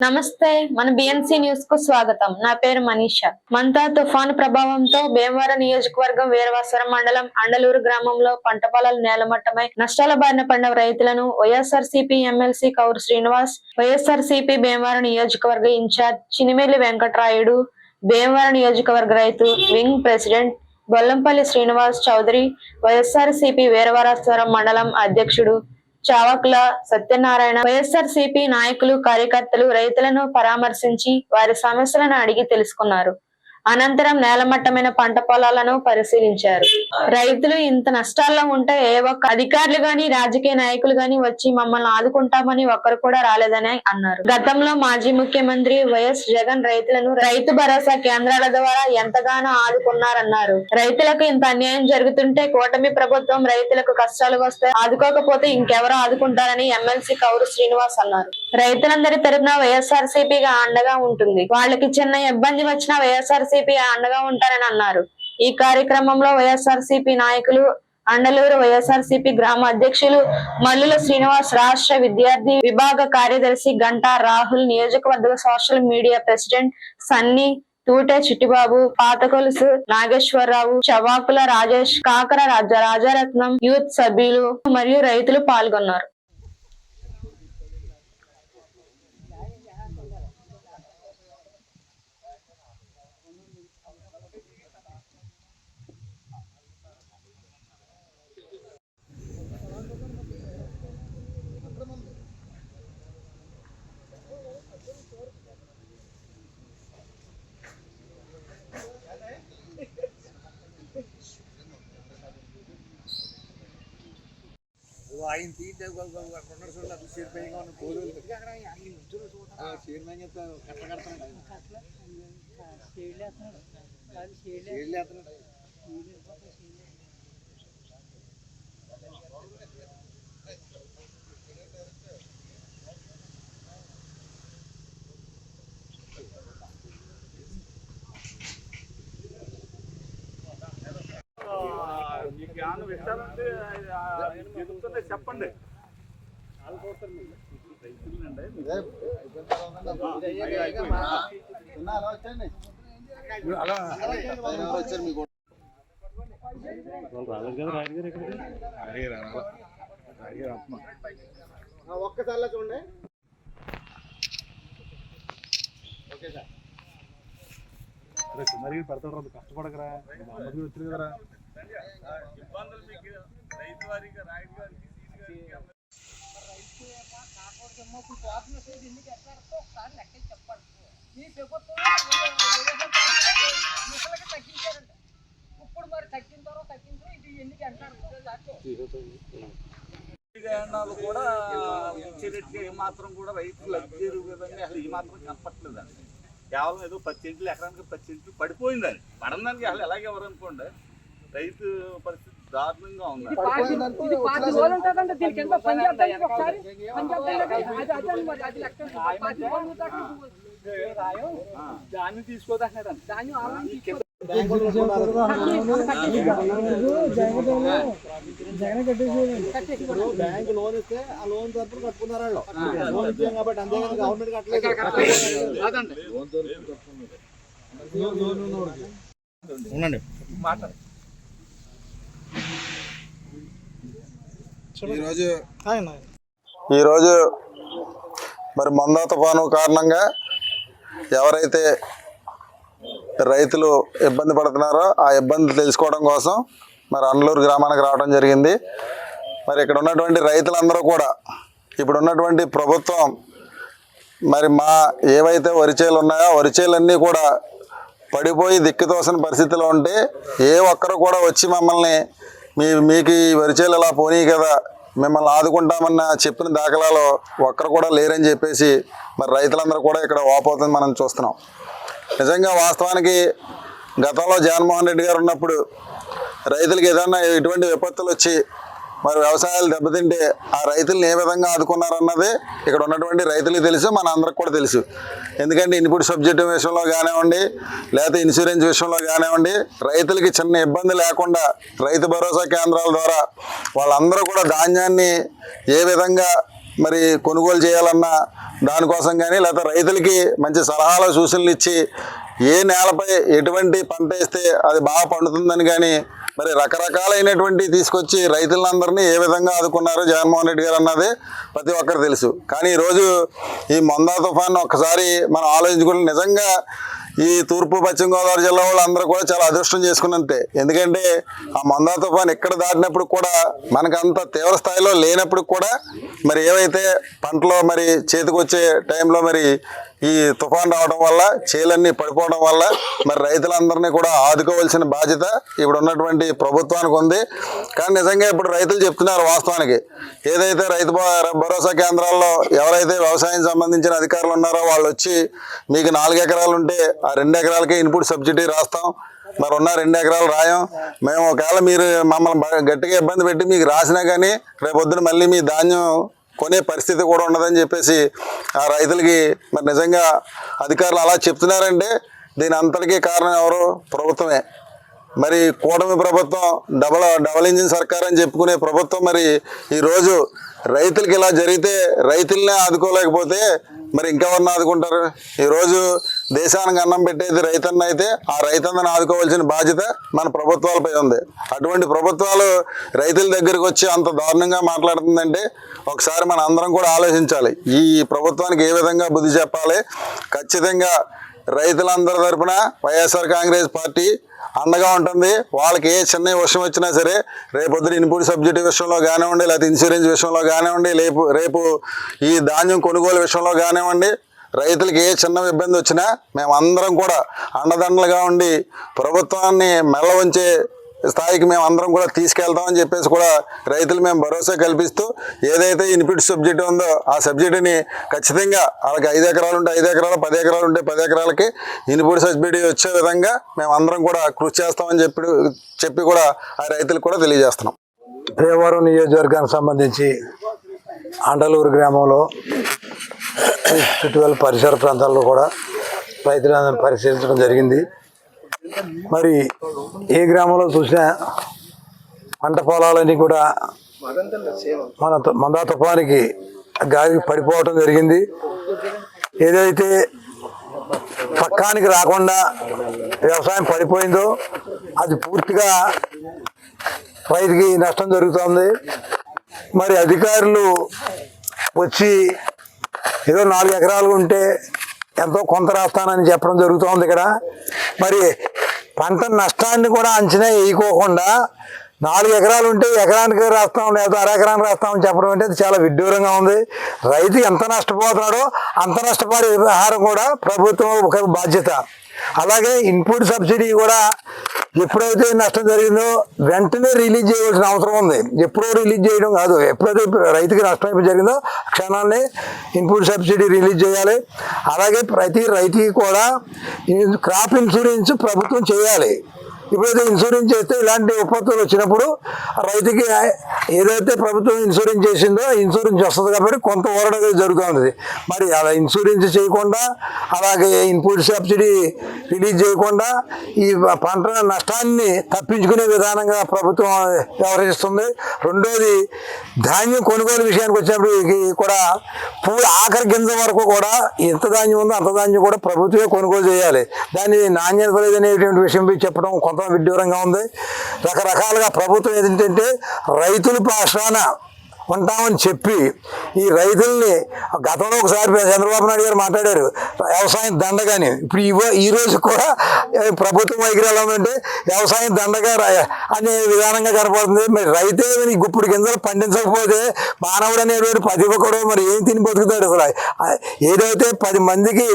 నమస్తే మన బిఎన్సి న్యూస్కు స్వాగతం. నా పేరు మనీష. మంతా తుఫాను ప్రభావంతో భీమవరం నియోజకవర్గం వీరవాసరం మండలం అండలూరు గ్రామంలో పంట పొలాలు నేలమట్టమై నష్టాల బారిన పడిన రైతులను YSR CP MLC కౌరు Srinivas YSR CP Bhimavaram నియోజకవర్గ ఇన్ఛార్జ్ చినిమేలి వెంకటరాయుడు భీమవరం నియోజకవర్గ రైతు wing president Bollampalli Srinivas Chowdary YSR CP Veeravaraswaram మండలం అధ్యక్షుడు చావకుల సత్యనారాయణ వైఎస్ఆర్ సిపి నాయకులు కార్యకర్తలు రైతులను పరామర్శించి వారి సమస్యలను అడిగి తెలుసుకున్నారు. అనంతరం నేలమట్టమైన పంట పొలాలను పరిశీలించారు. రైతులు ఇంత నష్టాల్లో ఉంటే ఏ ఒక్క అధికారులు గాని రాజకీయ నాయకులు గాని వచ్చి మమ్మల్ని ఆదుకుంటామని ఒక్కరు కూడా రాలేదని అన్నారు. గతంలో మాజీ ముఖ్యమంత్రి వైఎస్ జగన్ రైతులను రైతు భరోసా కేంద్రాల ద్వారా ఎంతగానో ఆదుకున్నారన్నారు. రైతులకు ఇంత అన్యాయం జరుగుతుంటే కూటమి ప్రభుత్వం రైతులకు కష్టాలు వస్తే ఆదుకోకపోతే ఇంకెవరో ఆదుకుంటారని ఎమ్మెల్సీ కౌరు శ్రీనివాస్ అన్నారు. రైతులందరి తరపున వైఎస్ఆర్ సిపిగా అండగా ఉంటుంది. వాళ్ళకి చిన్న ఇబ్బంది వచ్చినా వైఎస్ఆర్సిపి అండగా ఉంటారని అన్నారు. ఈ కార్యక్రమంలో వైఎస్ఆర్సిపి నాయకులు అండలూరు వైఎస్ఆర్ సిపి గ్రామ అధ్యక్షులు మల్లుల శ్రీనివాస్ రాష్ట్ర విద్యార్థి విభాగ కార్యదర్శి గంటా రాహుల్ నియోజకవర్గ social media president Sunny Toote Chittibabu Patakolusu Nageswara Rao Chavakula Rajesh Kakara Raja Rajaratnam youth సభ్యులు మరియు రైతులు పాల్గొన్నారు. ఆయన తీస్తే అక్కడ ఉన్నాడు చూడండి అసలు చీరిపోయిగా ఉన్న కోరులు చీరమని చెప్తా కట్ట కడతాను చీరలు వేస్తున్నాడు మీకు ఏమైనా విషయాలంటే చెప్తుంటే చెప్పండి. ఒక్కసారిలా చూడండి ఓకే సార్ చిన్నరికి పెడతాడు కష్టపడకరా అమ్మకి వచ్చింది కదరా. ఇబ్బందులు మీకు రైతు వారికి రాయుడు గారికి సీని ఇప్పుడు మరి తగ్గించారో తగ్గించారో ఇది అంటారు కూడా ఇచ్చేటట్టుగా ఏమాత్రం కూడా రైతులు లగ్జరీ విధంగా అసలు ఈ మాత్రం కనపట్లేదండి కేవలం ఏదో పది ఎకరానికి పచ్చింట్లు పడిపోయిందని పడదానికి అసలు ఎలాగే ఎవరు అనుకోండి రైతు పరిస్థితి దారుణంగా ఉంది. దాన్ని తీసుకోదండి దాన్ని బ్యాంక్ లోన్ ఇస్తే ఆ లోన్ తరపున కట్టుకున్నారు వాళ్ళు? లోన్ ఇచ్చాం కాబట్టి అంతేగాని గవర్నమెంట్ కట్టలేదు. లోన్ తరపున కట్టుకున్నారు లోన్ ఉన్నవాడికి. ఉండండి ఈరోజు ఈరోజు మరి మందా తుఫాను కారణంగా ఎవరైతే రైతులు ఇబ్బంది పడుతున్నారో ఆ ఇబ్బంది తెలుసుకోవడం కోసం మరి అండ్లూరు గ్రామానికి రావడం జరిగింది. మరి ఇక్కడ ఉన్నటువంటి రైతులందరూ కూడా ఇప్పుడు ఉన్నటువంటి ప్రభుత్వం మరి మా ఏవైతే వరిచేలు ఉన్నాయో వరిచేలన్నీ కూడా పడిపోయి దిక్కుతోసిన పరిస్థితిలో ఉంటే ఏ ఒక్కరు కూడా వచ్చి మమ్మల్ని మీ మీకు ఈ వరిచేలు ఇలా పోనీ కదా. మిమ్మల్ని ఆదుకుంటామన్న చెప్పిన దాఖలాలు ఒక్కరు కూడా లేరని చెప్పేసి మరి రైతులందరూ కూడా ఇక్కడ వాపోతుంది మనం చూస్తున్నాం. నిజంగా వాస్తవానికి గతంలో జగన్మోహన్ రెడ్డి గారు ఉన్నప్పుడు రైతులకు ఏదైనా ఎటువంటి విపత్తులు వచ్చి మరి వ్యవసాయాలు దెబ్బతింటే ఆ రైతులను ఏ విధంగా ఆదుకున్నారన్నది ఇక్కడ ఉన్నటువంటి రైతులకు తెలుసు మన అందరికి కూడా తెలుసు. ఎందుకంటే ఇన్పుట్ సబ్జెక్టు విషయంలో కానివ్వండి లేకపోతే ఇన్సూరెన్స్ విషయంలో కానివ్వండి రైతులకి చిన్న ఇబ్బంది లేకుండా రైతు భరోసా కేంద్రాల ద్వారా వాళ్ళందరూ కూడా ధాన్యాన్ని ఏ విధంగా మరి కొనుగోలు చేయాలన్నా దానికోసం కానీ లేకపోతే రైతులకి మంచి సలహాలు సూచనలు ఇచ్చి ఏ నేలపై ఎటువంటి పంట వేస్తే అది బాగా పండుతుందని కానీ మరి రకరకాలైనటువంటి తీసుకొచ్చి రైతులందరినీ ఏ విధంగా ఆదుకున్నారో జగన్మోహన్ రెడ్డి గారు అన్నది ప్రతి ఒక్కరు తెలుసు. కానీ ఈరోజు ఈ మందా తుఫాన్ ఒక్కసారి మనం ఆలోచించుకుంటే నిజంగా ఈ తూర్పు పశ్చిమ గోదావరి జిల్లా వాళ్ళందరూ కూడా చాలా అదృష్టం చేసుకున్నంతే. ఎందుకంటే ఆ మందా తుఫాన్ ఎక్కడ దాటినప్పుడు కూడా మనకు అంత తీవ్ర స్థాయిలో లేనప్పుడు కూడా మరి ఏవైతే పంటలో మరి చేతికి వచ్చే టైంలో మరి ఈ తుఫాన్ రావడం వల్ల చేలన్నీ పడిపోవడం వల్ల మరి రైతులందరినీ కూడా ఆదుకోవాల్సిన బాధ్యత ఇప్పుడు ఉన్నటువంటి ప్రభుత్వానికి ఉంది. కానీ నిజంగా ఇప్పుడు రైతులు చెప్తున్నారు వాస్తవానికి. ఏదైతే రైతు భరోసా కేంద్రాల్లో ఎవరైతే వ్యవసాయం సంబంధించిన అధికారులు ఉన్నారో వాళ్ళు వచ్చి మీకు నాలుగు ఎకరాలు ఉంటే ఆ రెండు ఎకరాలకే ఇన్పుట్ సబ్సిడీ రాస్తాం. మరి ఉన్న రెండు ఎకరాలు రాయం. మేము ఒకవేళ మీరు మమ్మల్ని గట్టిగా ఇబ్బంది పెట్టి మీకు రాసినా కానీ రేపొద్దున మళ్ళీ మీ ధాన్యం కొనే పరిస్థితి కూడా ఉండదని చెప్పేసి ఆ రైతులకి మరి నిజంగా అధికారులు అలా చెప్తున్నారంటే దీని అంతటికీ కారణం ఎవరు? ప్రభుత్వమే. మరి కూటమి ప్రభుత్వం డబల్ డబల్ ఇంజిన్ సర్కార్ అని చెప్పుకునే ప్రభుత్వం మరి ఈరోజు రైతులకి ఇలా జరిగితే రైతులనే ఆదుకోలేకపోతే మరి ఇంకెవరిని ఆదుకుంటారు? ఈరోజు దేశానికి అన్నం పెట్టేది రైతన్న అయితే ఆ రైతన్నను ఆదుకోవాల్సిన బాధ్యత మన ప్రభుత్వాలపై ఉంది. అటువంటి ప్రభుత్వాలు రైతుల దగ్గరికి వచ్చి అంత దారుణంగా మాట్లాడుతుందంటే ఒకసారి మన అందరం కూడా ఆలోచించాలి. ఈ ప్రభుత్వానికి ఏ విధంగా బుద్ధి చెప్పాలి? ఖచ్చితంగా రైతులందరి తరపున వైఎస్ఆర్ కాంగ్రెస్ పార్టీ అండగా ఉంటుంది. వాళ్ళకి ఏ చిన్న విషయం వచ్చినా సరే రేపొద్దున ఇన్పుట్ సబ్సిడీ విషయంలో కానివ్వండి లేకపోతే ఇన్సూరెన్స్ విషయంలో కానివ్వండి రేపు రేపు ఈ ధాన్యం కొనుగోలు విషయంలో కానివ్వండి రైతులకి ఏ చిన్న ఇబ్బంది వచ్చినా మేము అందరం కూడా అండదండలుగా ఉండి ప్రభుత్వాన్ని మెల్ల ఉంచే స్థాయికి మేము అందరం కూడా తీసుకెళ్తామని చెప్పేసి కూడా రైతులు మేము భరోసా కల్పిస్తూ ఏదైతే ఇన్పుట్ సబ్జెక్ట్ ఉందో ఆ సబ్జెక్టుని ఖచ్చితంగా వాళ్ళకి ఐదు ఎకరాలు ఉంటే ఐదు ఎకరాలు పది ఎకరాలు ఉంటే పది ఎకరాలకి ఇన్పుట్ సబ్సిడీ వచ్చే విధంగా మేము అందరం కూడా కృషి చేస్తామని చెప్పి చెప్పి కూడా ఆ రైతులకు కూడా తెలియజేస్తున్నాం. భీమవరం నియోజకవర్గానికి సంబంధించి అండలూరు గ్రామంలో చుట్టుపక్కల పరిసర ప్రాంతాల్లో కూడా రైతులందరూ పరిశీలించడం జరిగింది. మరి ఏ గ్రామంలో చూసినా పంట పొలాలన్నీ కూడా మన తు- మందా తుఫానికి గాలికి పడిపోవటం జరిగింది. ఏదైతే పక్కానికి రాకుండా వ్యవసాయం పడిపోయిందో అది పూర్తిగా రైతుకి నష్టం జరుగుతుంది. మరి అధికారులు వచ్చి ఏదో నాలుగు ఎకరాలు ఉంటే ఎంతో కొంత రాస్తానని చెప్పడం జరుగుతోంది ఇక్కడ. మరి పంట నష్టాన్ని కూడా అంచనా వేయకోకుండా నాలుగు ఎకరాలు ఉంటే ఎకరానికి రాస్తాం లేదా అరెకరానికి రాస్తామని చెప్పడం అంటే అది చాలా విడ్డూరంగా ఉంది. రైతు ఎంత నష్టపోతున్నాడో అంత నష్టపడే వ్యవహారం కూడా ప్రభుత్వం ఒక బాధ్యత. అలాగే ఇన్పుట్ సబ్సిడీ కూడా ఎప్పుడైతే నష్టం జరిగిందో వెంటనే రిలీజ్ చేయవలసిన అవసరం ఉంది. ఎప్పుడో రిలీజ్ చేయడం కాదు. ఎప్పుడైతే రైతుకి నష్టం అయితే జరిగిందో క్షణాన్ని ఇన్పుట్ సబ్సిడీ రిలీజ్ చేయాలి. అలాగే ప్రతి రైతుకి కూడా ఈ క్రాప్ ఇన్సూరెన్స్ ప్రభుత్వం చేయాలి. ఇప్పుడైతే ఇన్సూరెన్స్ చేస్తే ఇలాంటి ఉత్పత్తులు వచ్చినప్పుడు రైతుకి ఏదైతే ప్రభుత్వం ఇన్సూరెన్స్ చేసిందో ఇన్సూరెన్స్ వస్తుంది కాబట్టి కొంత ఊరట జరుగుతుంది మరి అలా ఇన్సూరెన్స్ చేయకుండా అలాగే ఇన్పుట్ సబ్సిడీ రిలీజ్ చేయకుండా ఈ పంట నష్టాన్ని తప్పించుకునే విధానంగా ప్రభుత్వం వ్యవహరిస్తుంది. రెండోది ధాన్యం కొనుగోలు విషయానికి వచ్చినప్పటికి కూడా పూల ఆఖరి గింజ వరకు కూడా ఎంత ధాన్యం ఉందో అంత ధాన్యం కూడా ప్రభుత్వమే కొనుగోలు చేయాలి. దాని నాణ్యత లేదనేటువంటి విషయం చెప్పడం కొంత విడ్డూరంగా ఉంది. రకరకాలుగా ప్రభుత్వం ఏంటంటే రైతుల పాషాన ఉంటామని చెప్పి ఈ రైతుల్ని గతంలో ఒకసారి చంద్రబాబు నాయుడు గారు మాట్లాడారు. వ్యవసాయం దండగాని. ఇప్పుడు ఈ ఈ రోజు కూడా ప్రభుత్వం వైఖరి ఎలా ఉందంటే వ్యవసాయం దండగా అనే విధానంగా కనపడుతుంది. మరి రైతే గుప్పుడు గింజలు పండించకపోతే మానవుడు అనేటువంటి పది ఒక్కడు మరి ఏం తిని బతుకుతాడు అసలు? ఏదైతే పది మందికి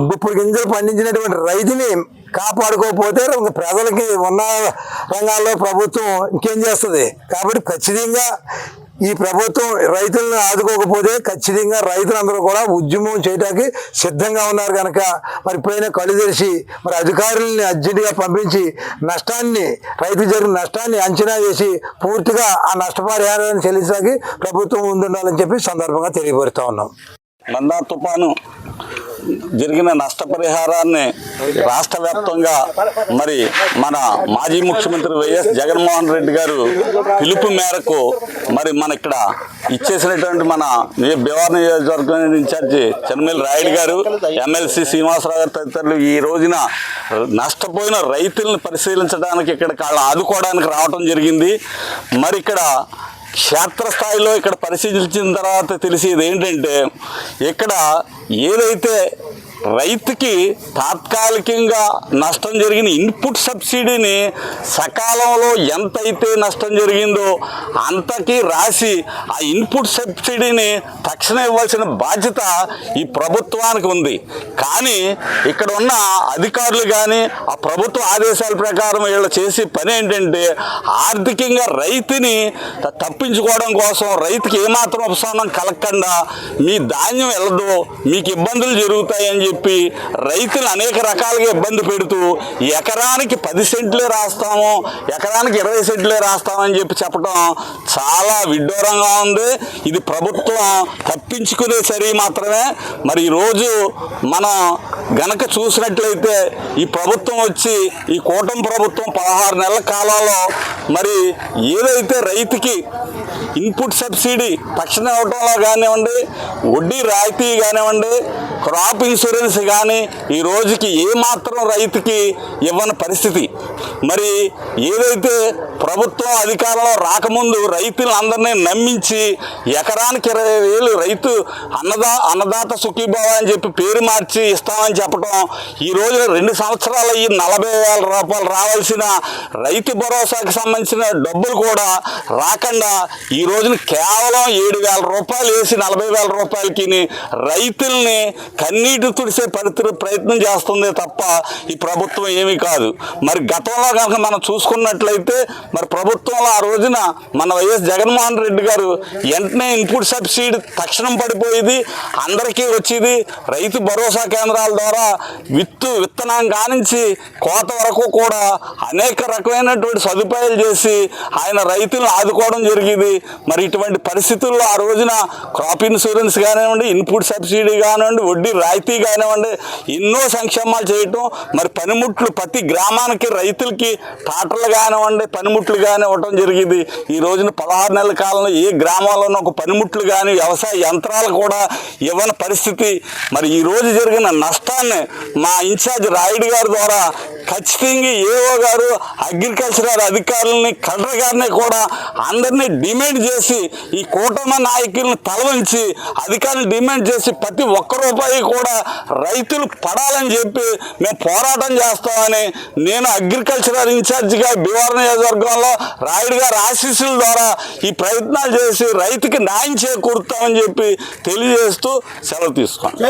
గుప్పుడు గింజలు పండించినటువంటి రైతుని కాపాడుకోకపోతే ప్రజలకి ఉన్న రంగాల్లో ప్రభుత్వం ఇంకేం చేస్తుంది? కాబట్టి ఖచ్చితంగా ఈ ప్రభుత్వం రైతులను ఆదుకోకపోతే ఖచ్చితంగా రైతులందరూ కూడా ఉద్యమం చేయడానికి సిద్ధంగా ఉన్నారు కనుక మరి పైన కళ్ళు తెరిచి మరి అధికారులని అర్జెంటుగా పంపించి నష్టాన్ని రైతు జరిగిన నష్టాన్ని అంచనా వేసి పూర్తిగా ఆ నష్టపరిహారాన్ని చెల్లించడానికి ప్రభుత్వం ముందుండాలని చెప్పి సందర్భంగా తెలియపరుస్తూ ఉన్నాం. మందా తుఫాను జరిగిన నష్టపరిహారాన్ని రాష్ట్ర వ్యాప్తంగా మరి మన మాజీ ముఖ్యమంత్రి వైఎస్ జగన్మోహన్ రెడ్డి గారు పిలుపు మేరకు మరి మన ఇక్కడ ఇచ్చేసినటువంటి మన బీవార్ నియోజకవర్గం ఇన్ఛార్జి చెన్నమల్లి రాయుడు గారు ఎమ్మెల్సీ శ్రీనివాసరావు గారు తదితరులు ఈ రోజున నష్టపోయిన రైతులను పరిశీలించడానికి ఇక్కడ వాళ్ళు ఆదుకోవడానికి రావటం జరిగింది. మరి ఇక్కడ క్షేత్రస్థాయిలో ఇక్కడ పరిశీలించిన తర్వాత తెలిసేది ఏంటంటే ఇక్కడ ఏదైతే రైతుకి తాత్కాలికంగా నష్టం జరిగిన ఇన్పుట్ సబ్సిడీని సకాలంలో ఎంతైతే నష్టం జరిగిందో అంతకి రాసి ఆ ఇన్పుట్ సబ్సిడీని తక్షణం ఇవ్వాల్సిన బాధ్యత ఈ ప్రభుత్వానికి ఉంది. కానీ ఇక్కడ ఉన్న అధికారులు కానీ ఆ ప్రభుత్వ ఆదేశాల ప్రకారం వీళ్ళు చేసే పని ఏంటంటే ఆర్థికంగా రైతుని తప్పించుకోవడం కోసం రైతుకి ఏమాత్రం ఉపశమనం కలగకుండా మీ ధాన్యం వెళ్ళదు మీకు ఇబ్బందులు జరుగుతాయని చెప్పి రైతులు అనేక రకాలుగా ఇబ్బంది పెడుతూ ఎకరానికి పది సెంట్లే రాస్తాము ఎకరానికి ఇరవై సెంట్లే రాస్తామని చెప్పి చెప్పడం చాలా విడ్డూరంగా ఉంది. ఇది ప్రభుత్వం తప్పించుకునే చర్య మాత్రమే. మరి ఈరోజు మనం గనక చూసినట్లయితే ఈ ప్రభుత్వం వచ్చి ఈ కూటమి ప్రభుత్వం పదహారు నెలల కాలంలో మరి ఏదైతే రైతుకి ఇన్పుట్ సబ్సిడీ పక్షణ ఇవ్వడంలో కానివ్వండి వడ్డీ రాయితీ కానివ్వండి క్రాప్ ఇన్సూరెన్స్ కానీ ఈ రోజుకి ఏమాత్రం రైతుకి ఇవ్వని పరిస్థితి. మరి ఏదైతే ప్రభుత్వం అధికారంలో రాకముందు రైతులందరినీ నమ్మించి ఎకరానికి ఇరవై వేలు రైతు అన్నదా అన్నదాత సుఖీభావ అని చెప్పి పేరు మార్చి ఇస్తామని చెప్పడం ఈ రెండు సంవత్సరాలు ఈ నలభై వేల రూపాయలు రావాల్సిన రైతు భరోసాకి సంబంధించిన డబ్బులు కూడా రాకుండా ఈ రోజున కేవలం ఏడు వేల రూపాయలు వేసి నలభై వేల రూపాయలకి రైతుల్ని కన్నీటి తుడిసే పరిస్థితి ప్రయత్నం చేస్తుంది తప్ప ఈ ప్రభుత్వం ఏమీ కాదు. మరి గతంలో కనుక మనం చూసుకున్నట్లయితే మరి ప్రభుత్వంలో ఆ రోజున మన వైఎస్ జగన్మోహన్ రెడ్డి గారు వెంటనే ఇన్పుట్ సబ్సిడీ తక్షణం పడిపోయేది అందరికీ వచ్చేది. రైతు భరోసా కేంద్రాల ద్వారా విత్తు విత్తనం కానించి కోత వరకు కూడా అనేక రకమైనటువంటి సదుపాయాలు చేసి ఆయన రైతులను ఆదుకోవడం జరిగింది. మరి ఇటువంటి పరిస్థితుల్లో ఆ రోజున క్రాప్ ఇన్సూరెన్స్ కానివ్వండి ఇన్పుట్ సబ్సిడీ కానివ్వండి వడ్డీ రాయితీ కానివ్వండి ఎన్నో సంక్షేమాలు చేయటం మరి పనిముట్లు ప్రతి గ్రామానికి రైతులకి ట్రాక్టర్లు కానివ్వండి పనిముట్లు కానీ ఇవ్వటం జరిగింది. ఈ రోజున పదహారు నెలల కాలంలో ఏ గ్రామాల్లోనూ ఒక పనిముట్లు కానీ వ్యవసాయ యంత్రాలు కూడా ఇవ్వని పరిస్థితి. మరి ఈ రోజు జరిగిన నష్టాన్ని మా ఇన్ఛార్జ్ రాయుడు గారి ద్వారా ఖచ్చితంగా ఏఓ గారు అగ్రికల్చర్ అధికారులని కలెక్టర్ గారిని కూడా అందరినీ డిమాండ్ చేసి ఈ కూటమి నాయకులను తలవంచి అధికారులు డిమాండ్ చేసి ప్రతి ఒక్క రూపాయి కూడా రైతులు పడాలని చెప్పి మేము పోరాటం చేస్తామని నేను అగ్రికల్చరల్ ఇన్ఛార్జిగా భీమవరం నియోజకవర్గంలో రాయుడు గారి ఆశీస్సుల ద్వారా ఈ ప్రయత్నాలు చేసి రైతుకి న్యాయం చేకూరుతామని చెప్పి తెలియజేస్తూ సెలవు తీసుకోండి